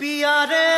পিয়ারে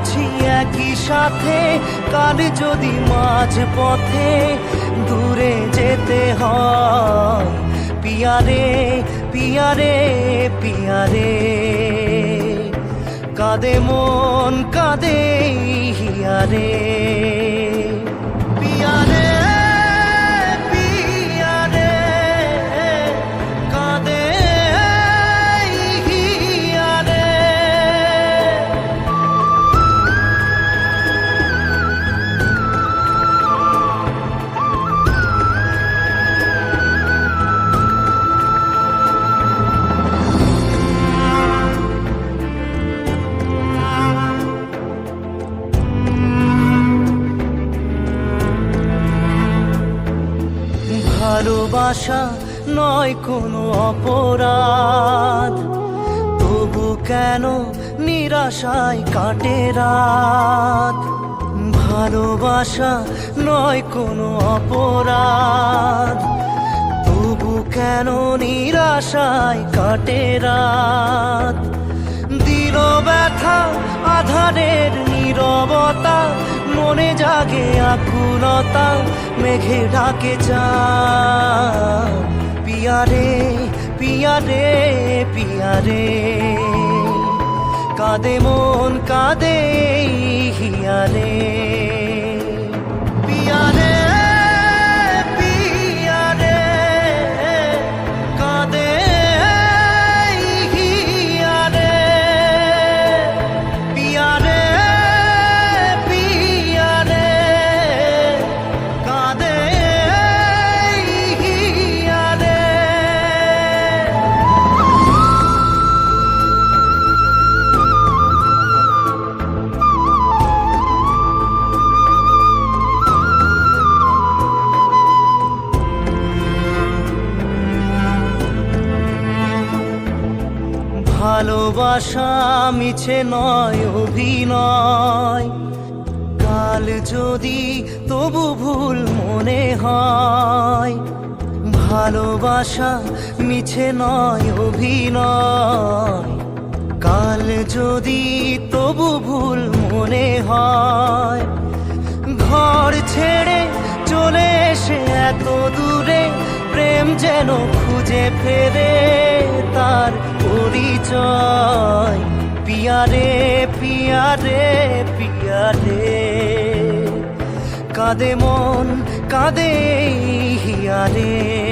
আছি একই সাথে, কাল যদি মাঝ পথে দূরে যেতে হয়। পিয়ারে পিয়ারে পিয়ারে। কাঁদে মন, কাঁদে হিয়ারে। ভালোবাসা নয় কোনো অপরাধ। তবু কেন নিরাশায় কাটে রাত? ভালোবাসা নয় কোনো অপরাধ। তবু কেন নিরাশায় কাটে রাত? দিল ব্যথা আকুলতা মেঘে ঢাকে চা পিয়ারে পিয়ারে পিয়ারে কাঁদে মন কাঁদে হিয়ারে ভালোবাসা মিছে নয়, অভিনয়। কাল যদি তবু ভুল মনে হয়, ভালোবাসা মিছে নয়, অভিনয়। কাল যদি তবু ভুল মনে হয়, ঘর ছেড়ে চলে এসে এত দূরে প্রেম যেন খুঁজে ফেরে তার পরিচয়। পিয়ারে পিয়ারে পিয়ারে। কাঁদে মন কাঁদে হিয়ারে।